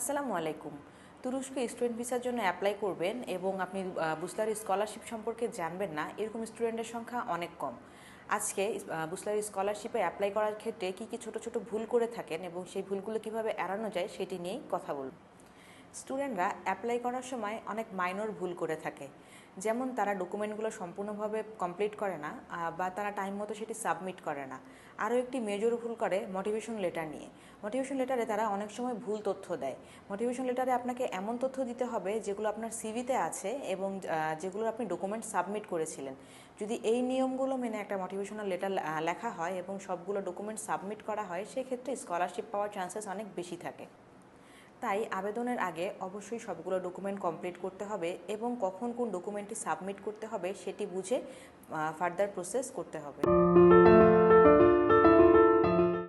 আসসালামু আলাইকুম। তুরস্কে স্টুডেন্ট ভিসার জন্য অ্যাপ্লাই করবেন এবং আপনি বুসলারি স্কলারশিপ সম্পর্কে জানবেন না, এরকম স্টুডেন্টের সংখ্যা অনেক কম। আজকে বুসলারি স্কলারশিপে অ্যাপ্লাই করার ক্ষেত্রে কী কী ছোটো ছোটো ভুল করে থাকেন এবং সেই ভুলগুলো কীভাবে এড়ানো যায় সেটি নিয়েই কথা বলব। স্টুডেন্টরা অ্যাপ্লাই করার সময় অনেক মাইনর ভুল করে থাকে। যেমন তারা ডকুমেন্টগুলো সম্পূর্ণভাবে কমপ্লিট করে না বা তারা টাইম মতো সেটি সাবমিট করে না। আরও একটি মেজর ভুল করে মোটিভেশন লেটার নিয়ে। মোটিভেশন লেটারে তারা অনেক সময় ভুল তথ্য দেয়। মোটিভেশন লেটারে আপনাকে এমন তথ্য দিতে হবে যেগুলো আপনার সিভিতে আছে এবং যেগুলো আপনি ডকুমেন্ট সাবমিট করেছিলেন। যদি এই নিয়মগুলো মেনে একটা মোটিভেশনাল লেটার লেখা হয় এবং সবগুলো ডকুমেন্ট সাবমিট করা হয়, সেক্ষেত্রে স্কলারশিপ পাওয়ার চান্সেস অনেক বেশি থাকে। তাই আবেদনের আগে অবশ্যই সবগুলো ডকুমেন্ট কমপ্লিট করতে হবে এবং কখন কোন ডকুমেন্টটি সাবমিট করতে হবে সেটি বুঝে ফার্দার প্রসেস করতে হবে।